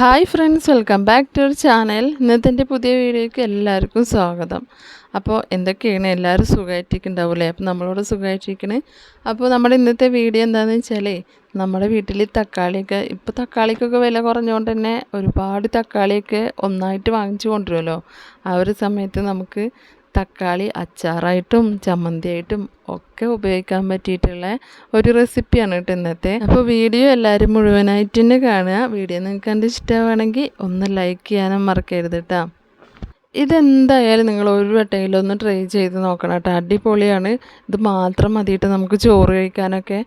Hi friends welcome back to our channel ഇന്നത്തെ എന്റെ പുതിയ വീഡിയോയ്ക്ക് എല്ലാവർക്കും സ്വാഗതം. അപ്പോൾ എന്തൊക്കെയാണ് എല്ലാവരും സുഖമായിട്ടിരിക്കുന്നുണ്ടാവില്ലേ അപ്പോൾ നമ്മളോട് സുഖമായിട്ടിരിക്കണേ. അപ്പോൾ നമ്മുടെ ഇന്നത്തെ വീഡിയോ എന്താണെന്ന് വെച്ചാൽ നമ്മുടെ വീട്ടിൽ തക്കാളിയൊക്കെ ഇപ്പോൾ തക്കാളിക്കൊക്കെ വില കുറഞ്ഞുകൊണ്ട് തന്നെ ഒരുപാട് തക്കാളിയൊക്കെ ഒന്നായിട്ട് വാങ്ങിച്ചു കൊണ്ടുവരുമല്ലോ. ആ ഒരു സമയത്ത് നമുക്ക് തക്കാളി അച്ചാറായിട്ടും ചമ്മന്തിയായിട്ടും ഒക്കെ ഉപയോഗിക്കാൻ പറ്റിയിട്ടുള്ള ഒരു റെസിപ്പിയാണ് കേട്ടോ ഇന്നത്തെ. അപ്പോൾ വീഡിയോ എല്ലാവരും മുഴുവനായിട്ട് തന്നെ കാണുക. വീഡിയോ നിങ്ങൾക്ക് കണ്ട് ഇഷ്ടമാണെങ്കിൽ ഒന്ന് ലൈക്ക് ചെയ്യാനും മറക്കരുത് കേട്ടോ ഇതെന്തായാലും നിങ്ങൾ ഒരു വട്ടമെങ്കിലും ഒന്ന് ട്രൈ ചെയ്ത് നോക്കണം കേട്ടോ. അടിപൊളിയാണ്. ഇത് മാത്രം മതിയിട്ട് നമുക്ക് ചോറ് കഴിക്കാനൊക്കെ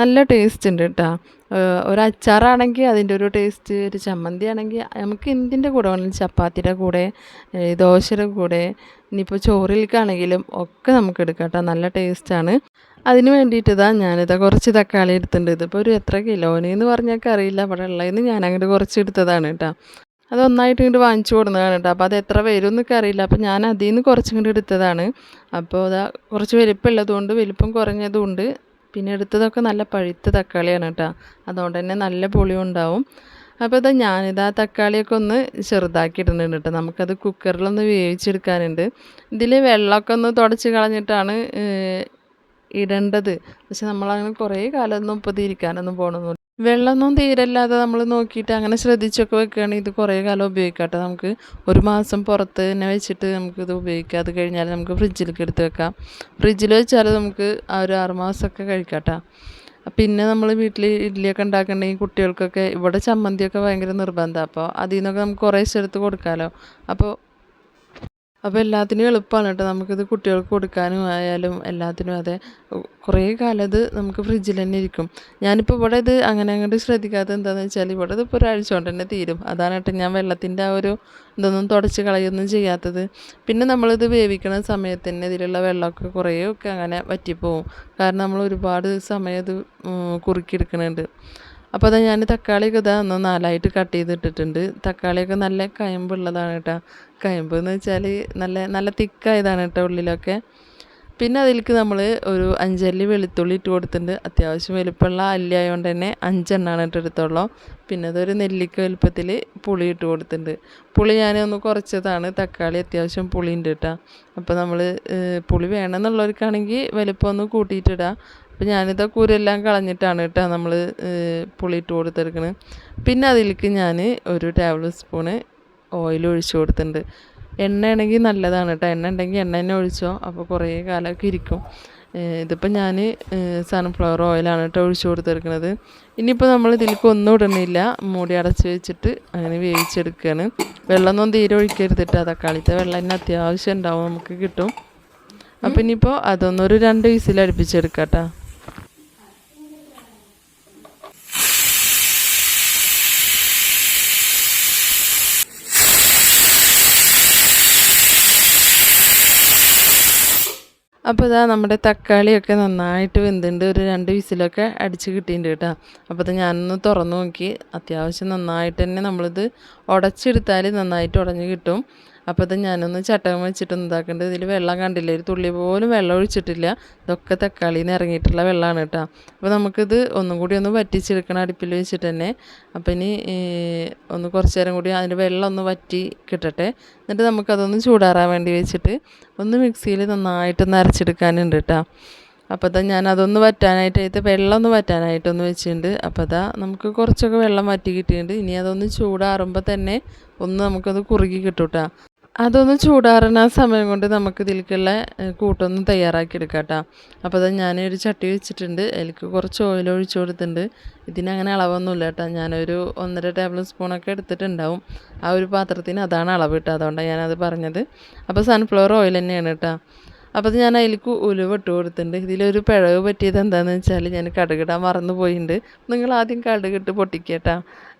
നല്ല ടേസ്റ്റ് ഉണ്ട് കേട്ടോ. ഒരു അച്ചാറാണെങ്കിൽ അതിന്റെ ഒരു ടേസ്റ്റ് ഒരു ചമ്മന്തി ആണെങ്കിൽ നമുക്ക് എന്തിന്റെ കൂടെ വേണമെങ്കിലും ചപ്പാത്തിയുടെ കൂടെ ദോശയുടെ കൂടെ ഇനിയിപ്പോൾ ചോറിലേക്കാണെങ്കിലും ഒക്കെ നമുക്ക് എടുക്കാം കേട്ടോ. നല്ല ടേസ്റ്റാണ് അതിന് വേണ്ടിയിട്ട് ഇതാ ഞാനിതാ കുറച്ച് തക്കാളി എടുത്തിട്ടുണ്ട്. ഇതിപ്പോൾ ഒരു എത്ര കിലോനെന്ന് പറഞ്ഞൊക്കെ അറിയില്ല അവിടെ ഉള്ളതെന്ന് ഞാൻ അങ്ങോട്ട് കുറച്ച് എടുത്തതാണ് കേട്ടോ. അത് ഒന്നായിട്ട് ഇങ്ങോട്ട് വാങ്ങിച്ചു കൊടുക്കുന്നതാണ് കേട്ടോ. അപ്പോൾ അത് എത്ര വരും എന്നൊക്കെ അറിയില്ല. അപ്പോൾ ഞാൻ അതിൽ നിന്ന് കുറച്ചും കൂടി എടുത്തതാണ്. അപ്പോൾ അതാ കുറച്ച് വലിപ്പമുള്ളതുകൊണ്ട് വലിപ്പം കുറഞ്ഞതുകൊണ്ട് പിന്നെ എടുത്തതൊക്കെ നല്ല പഴുത്ത തക്കാളിയാണ് കേട്ടോ. അതുകൊണ്ട് തന്നെ നല്ല പുളിയും ഉണ്ടാവും. അപ്പോൾ ഇതാ ഞാനിത് തക്കാളിയൊക്കെ ഒന്ന് ചെറുതാക്കി ഇടുന്നുണ്ട് കേട്ടോ. നമുക്കത് കുക്കറിലൊന്ന് വേവിച്ചെടുക്കാനുണ്ട്. ഇതിൽ വെള്ളമൊക്കെ ഒന്ന് തുടച്ച് കളഞ്ഞിട്ടാണ് ഇടേണ്ടത്. പക്ഷെ നമ്മളങ്ങനെ കുറേ കാലമൊന്നും ഇപ്പോൾ തിരിക്കാനൊന്നും പോകണമെന്നില്ല വെള്ളമൊന്നും തീരല്ലാതെ നമ്മൾ നോക്കിയിട്ട് അങ്ങനെ ശ്രദ്ധിച്ചൊക്കെ വെക്കുകയാണെങ്കിൽ ഇത് കുറേ കാലം ഉപയോഗിക്കാം നമുക്ക് ഒരു മാസം പുറത്ത് തന്നെ വെച്ചിട്ട് നമുക്കിത് ഉപയോഗിക്കാം. അത് കഴിഞ്ഞാൽ നമുക്ക് ഫ്രിഡ്ജിലേക്ക് എടുത്ത് വെക്കാം. ഫ്രിഡ്ജിൽ വെച്ചാൽ നമുക്ക് ആ ഒരു ആറ് ആറുമാസമൊക്കെ കഴിക്കാം പിന്നെ നമ്മൾ വീട്ടിൽ ഇഡ്ഡലിയൊക്കെ ഉണ്ടാക്കണമെങ്കിൽ കുട്ടികൾക്കൊക്കെ ഇവിടെ ചമ്മന്തിയൊക്കെ ഭയങ്കര നിർബന്ധമാണ് അപ്പോൾ അതിൽ നിന്നൊക്കെ നമുക്ക് കുറേശ്ശെ എടുത്ത് കൊടുക്കാമല്ലോ അപ്പോൾ അപ്പോൾ എല്ലാത്തിനും എളുപ്പമാണ് കേട്ടോ. നമുക്കിത് കുട്ടികൾക്ക് കൊടുക്കാനും ആയാലും എല്ലാത്തിനും അതെ. കുറേ കാലം ഇത് നമുക്ക് ഫ്രിഡ്ജിൽ തന്നെ ഇരിക്കും. ഞാനിപ്പോൾ ഇവിടെ ഇത് അങ്ങനെ അങ്ങോട്ട് ശ്രദ്ധിക്കാത്തത് എന്താണെന്ന് വെച്ചാൽ ഇവിടെ ഇത് ഇപ്പോൾ ഒരാഴ്ച കൊണ്ട് തന്നെ തീരും. അതാണ് കേട്ടോ ഞാൻ വെള്ളത്തിന്റെ ആ ഒരു ഇതൊന്നും തുടച്ച് കളയൊന്നും ചെയ്യാത്തത്. പിന്നെ നമ്മളിത് വേവിക്കുന്ന സമയത്ത് തന്നെ ഇതിലുള്ള വെള്ളമൊക്കെ കുറേയൊക്കെ അങ്ങനെ വറ്റിപ്പോവും. കാരണം നമ്മൾ ഒരുപാട് സമയം ഇത് കുറുക്കിയെടുക്കുന്നുണ്ട് അപ്പോൾ അതാ ഞാൻ തക്കാളിയൊക്കെ ഇതാ ഒന്ന് നാലായിട്ട് കട്ട് ചെയ്തിട്ടിട്ടുണ്ട്. തക്കാളിയൊക്കെ നല്ല കയമ്പുള്ളതാണ് കേട്ടോ കയമ്പ് എന്ന് വെച്ചാൽ നല്ല നല്ല തിക്കായതാണ് കേട്ടോ ഉള്ളിലൊക്കെ. പിന്നെ അതിലേക്ക് നമ്മൾ ഒരു അഞ്ചല്ലി വെളുത്തുള്ളി ഇട്ട് കൊടുത്തിട്ടുണ്ട്. അത്യാവശ്യം വലുപ്പമുള്ള അല്ലി ആയതുകൊണ്ട് തന്നെ അഞ്ചെണ്ണമാണ് ഇട്ട് എടുത്തോളൂ പിന്നെ അതൊരു നെല്ലിക്ക വലുപ്പത്തിൽ പുളി ഇട്ട് കൊടുത്തിട്ടുണ്ട്. പുളി ഞാനൊന്ന് കുറച്ചതാണ്. തക്കാളി അത്യാവശ്യം പുളി ഉണ്ട് കേട്ടോ അപ്പോൾ നമ്മൾ പുളി വേണമെന്നുള്ളവർക്കാണെങ്കിൽ വലുപ്പം ഒന്ന് കൂട്ടിയിട്ടിടാം. അപ്പോൾ ഞാനിത് കൂരെല്ലാം കളഞ്ഞിട്ടാണ് കേട്ടോ നമ്മൾ പുളിയിട്ട് കൊടുത്തെടുക്കുന്നത് പിന്നെ അതിലേക്ക് ഞാൻ ഒരു ടേബിൾ സ്പൂണ് ഓയിൽ ഒഴിച്ചു കൊടുത്തിട്ടുണ്ട്. എണ്ണയാണെങ്കിൽ നല്ലതാണ് കേട്ടോ. എണ്ണ ഉണ്ടെങ്കിൽ എണ്ണ തന്നെ ഒഴിച്ചോ. അപ്പോൾ കുറേ കാലമൊക്കെ ഇരിക്കും. ഇതിപ്പോൾ ഞാൻ സൺഫ്ലവർ ഓയിലാണ് കേട്ടോ ഒഴിച്ചു കൊടുത്തെടുക്കുന്നത് ഇനിയിപ്പോൾ നമ്മൾ ഇതിലേക്ക് ഒന്നും ഇടണില്ല. മൂടി അടച്ച് വെച്ചിട്ട് അങ്ങനെ വേവിച്ചെടുക്കുകയാണ് വെള്ളമൊന്നും തീരെ ഒഴിക്കരുതിട്ട് തക്കാളിത്തെ വെള്ളം തന്നെ അത്യാവശ്യം ഉണ്ടാവും. നമുക്ക് കിട്ടും. അപ്പം ഇനിയിപ്പോൾ അതൊന്നൊരു രണ്ട് വിസിൽ അടുപ്പിച്ചെടുക്കാം കേട്ടോ അപ്പോൾ ഇതാ നമ്മുടെ തക്കാളിയൊക്കെ നന്നായിട്ട് വെന്തുണ്ട്. ഒരു രണ്ട് വിസിലൊക്കെ അടിച്ച് കിട്ടിയിട്ടുണ്ട് കേട്ടോ. അപ്പോൾ ഇത് ഞാനൊന്ന് തുറന്നു നോക്കി. അത്യാവശ്യം നന്നായിട്ട് തന്നെ നമ്മളിത് ഉടച്ചെടുത്താൽ നന്നായിട്ട് ഉടഞ്ഞ് കിട്ടും. അപ്പോൾ ഇത് ഞാനൊന്ന് ചട്ടകം വെച്ചിട്ട് ഇതാക്കേണ്ടത് ഇതിൽ വെള്ളം കണ്ടില്ല? ഒരു തുള്ളി പോലും വെള്ളം ഒഴിച്ചിട്ടില്ല. ഇതൊക്കെ തക്കാളിയിൽ നിന്ന് ഇറങ്ങിയിട്ടുള്ള വെള്ളമാണ് കേട്ടോ. അപ്പോൾ നമുക്കിത് ഒന്നും കൂടി ഒന്ന് വറ്റിച്ചെടുക്കണം അടുപ്പിൽ വെച്ചിട്ട് തന്നെ. അപ്പോൾ ഇനി ഒന്ന് കുറച്ച് നേരം കൂടി അതിന്റെ വെള്ളം ഒന്ന് വറ്റി കിട്ടട്ടെ. എന്നിട്ട് നമുക്കതൊന്ന് ചൂടാറാൻ വേണ്ടി വെച്ചിട്ട് ഒന്ന് മിക്സിയിൽ നന്നായിട്ട് അരച്ചെടുക്കാനുണ്ട് കേട്ടോ. അപ്പോൾ അതാ ഞാൻ അതൊന്ന് വറ്റാനായിട്ട് വെള്ളം ഒന്ന് വറ്റാനായിട്ടൊന്ന് വെച്ചിട്ടുണ്ട്. അപ്പോൾ അതാ നമുക്ക് കുറച്ചൊക്കെ വെള്ളം വറ്റി കിട്ടിയിട്ടുണ്ട്. ഇനി അതൊന്ന് ചൂടാറുമ്പോൾ തന്നെ ഒന്ന് നമുക്കത് കുറുകി കിട്ടും കേട്ടോ. അതൊന്ന് ചൂടാറുന്ന ആ സമയം കൊണ്ട് നമുക്ക് ഇതിലേക്കുള്ള കൂട്ടൊന്നും തയ്യാറാക്കി കേട്ടോ അപ്പോൾ അത് ഞാനൊരു ചട്ടി വെച്ചിട്ടുണ്ട്. അതിലേക്ക് കുറച്ച് ഓയിൽ ഒഴിച്ചു കൊടുത്തിട്ടുണ്ട്. ഇതിനങ്ങനെ അളവൊന്നുമില്ല കേട്ടോ ഞാനൊരു ഒന്നര ടേബിൾ സ്പൂണൊക്കെ എടുത്തിട്ടുണ്ടാവും. ആ ഒരു പാത്രത്തിന് അതാണ് അളവ് കേട്ടോ അതുകൊണ്ടാണ് ഞാനത് പറഞ്ഞത്. അപ്പോൾ സൺഫ്ലവർ ഓയിൽ തന്നെയാണ് കേട്ടോ അപ്പോൾ ഞാൻ അതിലേക്ക് ഉലുവ ഇട്ട് കൊടുത്തിട്ടുണ്ട്. ഇതിലൊരു പിഴവ് പറ്റിയത് എന്താണെന്ന് വെച്ചാൽ ഞാൻ കടുകിടാൻ മറന്നു പോയിട്ടുണ്ട് നിങ്ങൾ ആദ്യം കടുകിട്ട് പൊട്ടിക്കേട്ടാ.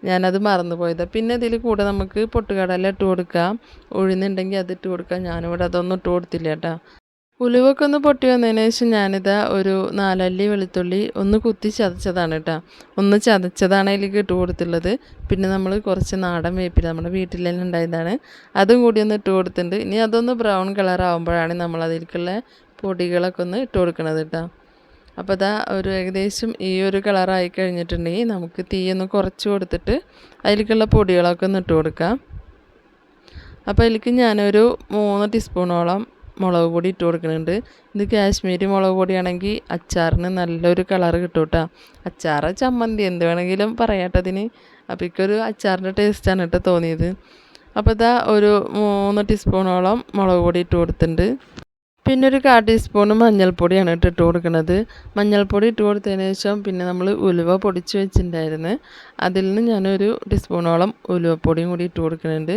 ഞാനത് മറന്നു പോയത്. പിന്നെ ഇതിൽ കൂടെ നമുക്ക് പൊട്ടുകടല ഇട്ട് കൊടുക്കാം. ഉഴുന്നുണ്ടെങ്കിൽ അത് ഇട്ട് കൊടുക്കാം. ഞാനിവിടെ അതൊന്നും ഇട്ട് കൊടുത്തില്ല കേട്ടോ. ഉലുവൊക്കെ ഒന്ന് പൊട്ടി വന്നതിന് ശേഷം ഞാനിതാ ഒരു നാലല്ലി വെളുത്തുള്ളി ഒന്ന് കുത്തി ചതച്ചതാണ് കേട്ടോ. ഒന്ന് ചതച്ചതാണ് അതിലേക്ക് ഇട്ട് കൊടുത്തുള്ളത് പിന്നെ നമ്മൾ കുറച്ച് നാടൻ വേപ്പില നമ്മുടെ വീട്ടിൽ തന്നെ ഉണ്ടായതാണ്. അതും കൂടി ഒന്ന് ഇട്ട് കൊടുത്തിട്ടുണ്ട്. ഇനി അതൊന്ന് ബ്രൗൺ കളർ ആകുമ്പോഴാണ് നമ്മൾ അതിലേക്കുള്ള പൊടികളൊക്കെ ഒന്ന് ഇട്ട് കൊടുക്കണത് കേട്ടോ. അപ്പോൾ അതാ ഒരു ഏകദേശം ഈ ഒരു കളറായി കഴിഞ്ഞിട്ടുണ്ടെങ്കിൽ നമുക്ക് തീയൊന്ന് കുറച്ച് കൊടുത്തിട്ട് അതിലേക്കുള്ള പൊടികളൊക്കെ ഒന്ന് ഇട്ട് കൊടുക്കാം. അപ്പോൾ അതിലേക്ക് ഞാനൊരു മൂന്ന് ടീസ്പൂണോളം മുളക് പൊടി ഇട്ട് കൊടുക്കുന്നുണ്ട് ഇത് കാശ്മീരി മുളക് പൊടിയാണെങ്കിൽ അച്ചാറിന് നല്ലൊരു കളറ് കിട്ടും കേട്ടോ അച്ചാറ് ചമ്മന്തി എന്ത് വേണമെങ്കിലും പറയാട്ടതിന് അപ്പോൾ ഇക്കൊരു അച്ചാറിന്റെ ടേസ്റ്റാണ് കേട്ടോ തോന്നിയത്. അപ്പോൾ ഇതാ ഒരു മൂന്ന് ടീസ്പൂണോളം മുളക് പൊടി ഇട്ട് കൊടുത്തിട്ടുണ്ട്. പിന്നെ ഒരു കാ ടീസ്പൂൺ മഞ്ഞൾപ്പൊടിയാണ് ഇട്ട് ഇട്ട് കൊടുക്കുന്നത് മഞ്ഞൾപ്പൊടി ഇട്ട് കൊടുത്തതിന് ശേഷം പിന്നെ നമ്മൾ ഉലുവ പൊടിച്ച് വെച്ചിട്ടുണ്ടായിരുന്നു. അതിൽ നിന്ന് ഞാനൊരു ടീസ്പൂണോളം ഉലുവപ്പൊടിയും കൂടി ഇട്ട് കൊടുക്കുന്നുണ്ട്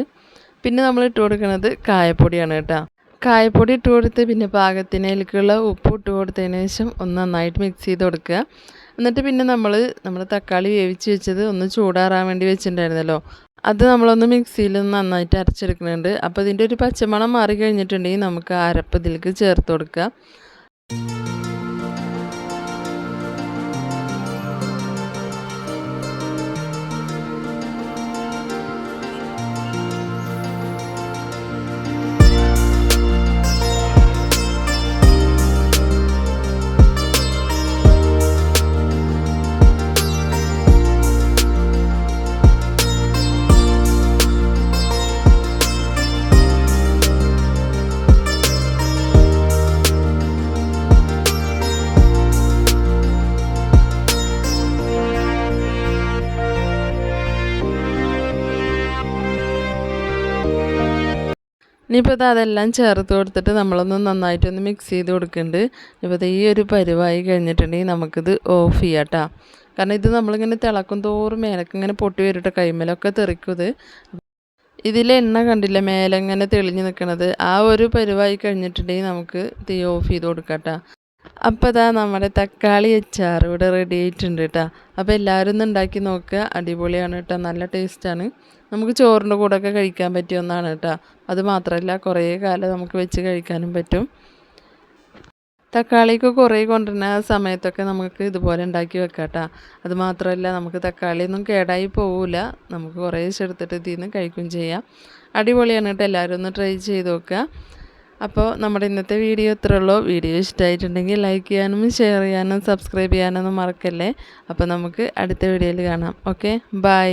പിന്നെ നമ്മൾ ഇട്ട് കൊടുക്കുന്നത് കായപ്പൊടിയാണ് കേട്ടോ. കായപ്പൊടി ഇട്ട് കൊടുത്ത് പിന്നെ പാകത്തിനേക്കുള്ള ഉപ്പ് ഇട്ട് കൊടുത്തതിന് ശേഷം ഒന്ന് നന്നായിട്ട് മിക്സ് ചെയ്ത് കൊടുക്കുക. എന്നിട്ട് പിന്നെ നമ്മൾ നമ്മൾ തക്കാളി വേവിച്ച് വെച്ചത് ഒന്ന് ചൂടാറാൻ വേണ്ടി വെച്ചിട്ടുണ്ടായിരുന്നല്ലോ. അത് നമ്മളൊന്ന് മിക്സിയിൽ നന്നായിട്ട് അരച്ചെടുക്കുന്നുണ്ട്. അപ്പോൾ ഇതിന്റെ ഒരു പച്ചമണം മാറി കഴിഞ്ഞിട്ടുണ്ടെങ്കിൽ നമുക്ക് അരപ്പ് ഇതിലേക്ക് ചേർത്ത് കൊടുക്കുക. ഇനിയിപ്പോൾ ഇത് അതെല്ലാം ചേർത്ത് കൊടുത്തിട്ട് നമ്മളൊന്ന് നന്നായിട്ടൊന്ന് മിക്സ് ചെയ്ത് കൊടുക്കുന്നുണ്ട് ഇപ്പോൾ ഈ ഒരു പരുവായി കഴിഞ്ഞിട്ടുണ്ടെങ്കിൽ നമുക്കിത് ഓഫ് ചെയ്യാം കേട്ടോ കാരണം ഇത് നമ്മളിങ്ങനെ തിളക്കും തോറും മേലക്ക് ഇങ്ങനെ പൊട്ടി വരട്ടെ കൈമേലൊക്കെ തെറിക്കും ഇത്. ഇതിൽ എണ്ണ കണ്ടില്ല മേലെ ഇങ്ങനെ തെളിഞ്ഞ് നിൽക്കുന്നത് ആ ഒരു പരിവായി കഴിഞ്ഞിട്ടുണ്ടെങ്കിൽ നമുക്ക് തീ ഓഫ് ചെയ്ത് കൊടുക്കാം കേട്ടോ അപ്പോൾ ഇതാ നമ്മുടെ തക്കാളി അച്ചാർ ഇവിടെ റെഡി ആയിട്ടുണ്ട് കേട്ടോ അപ്പോൾ എല്ലാവരും ഒന്ന് ഉണ്ടാക്കി നോക്കുക. അടിപൊളിയാണ് കേട്ടോ നല്ല ടേസ്റ്റാണ് നമുക്ക് ചോറിന്റെ കൂടെയൊക്കെ കഴിക്കാൻ പറ്റിയ ഒന്നാണ് കേട്ടോ. അത് മാത്രമല്ല കുറേ കാലം നമുക്ക് വെച്ച് കഴിക്കാനും പറ്റും. തക്കാളിക്ക് കുറേ കൊണ്ടുവരുന്ന സമയത്തൊക്കെ നമുക്ക് ഇതുപോലെ ഉണ്ടാക്കി വെക്കാം കേട്ടോ. അത് മാത്രമല്ല നമുക്ക് തക്കാളിയൊന്നും കേടായി പോവില്ല. നമുക്ക് കുറേ എടുത്തിട്ട് ഇതിൽ നിന്ന് കഴിക്കുകയും ചെയ്യാം. അടിപൊളിയാണ് കേട്ടോ. എല്ലാവരും ഒന്ന് ട്രൈ ചെയ്ത് നോക്കുക. അപ്പോൾ നമ്മുടെ ഇന്നത്തെ വീഡിയോ ഇത്രേ ഉള്ളൂ. വീഡിയോ ഇഷ്ടമായിട്ടുണ്ടെങ്കിൽ ലൈക്ക് ചെയ്യാനും ഷെയർ ചെയ്യാനും സബ്സ്ക്രൈബ് ചെയ്യാനൊന്നും മറക്കല്ലേ? അപ്പോൾ നമുക്ക് അടുത്ത വീഡിയോയിൽ കാണാം. ഓക്കെ? ബൈ.